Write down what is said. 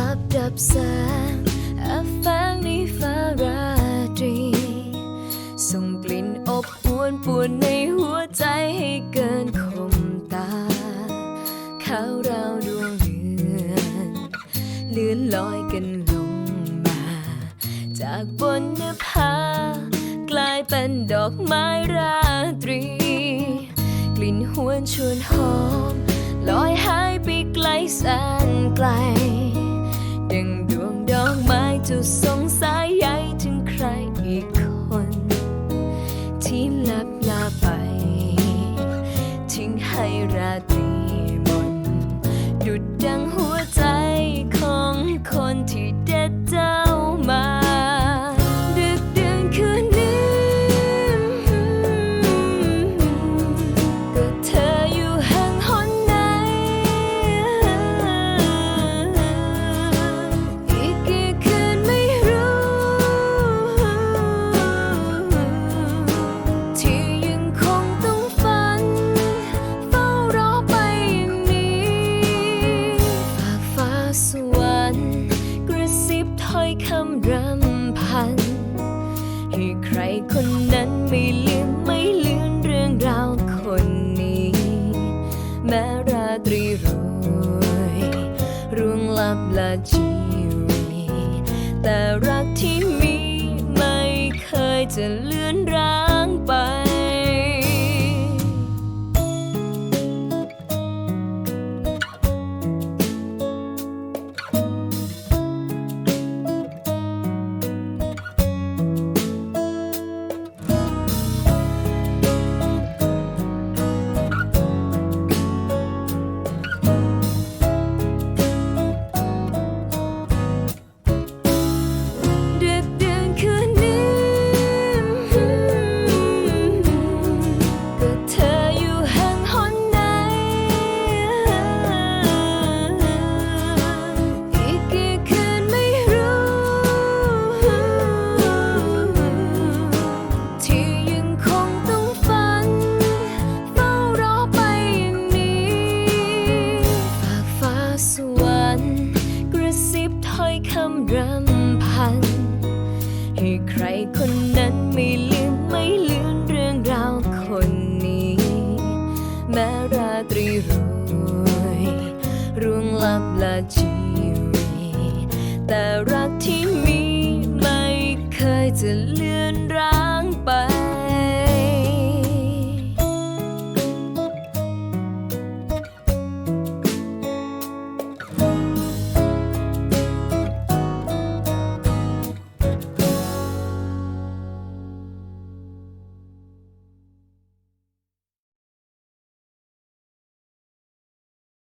ลับดับแสงอาฟังในฟ้าราตรี ส่งกลิ่นอบอวนปวนในหัวใจให้เกินคมตาข้าวราวดวงเรือนเลื่อนลอยกันลงมา จากบนนภากลายเป็นดอกไม้ราตรี กลิ่นหวนชวนหอมลอยหายไปไกลแสนไกล อีกคน ที่ลับลาไป ทิ้งให้ราตรีมนดุดดังหัว ถ้อยคำรำพัน ให้ใครคนนั้นไม่ลืมไม่ลือนเรื่องราวคนนี้ แม้ราตรีโรยร่วงลับละชีวีแต่รักที่มีไม่เคยจะเลือนร้างไป คำรำพัน ให้ใครคนนั้นไม่ลืมไม่ลืมเรื่องราวคนนี้ แม้ราตรีโรยร่วงลับละชีวีแต่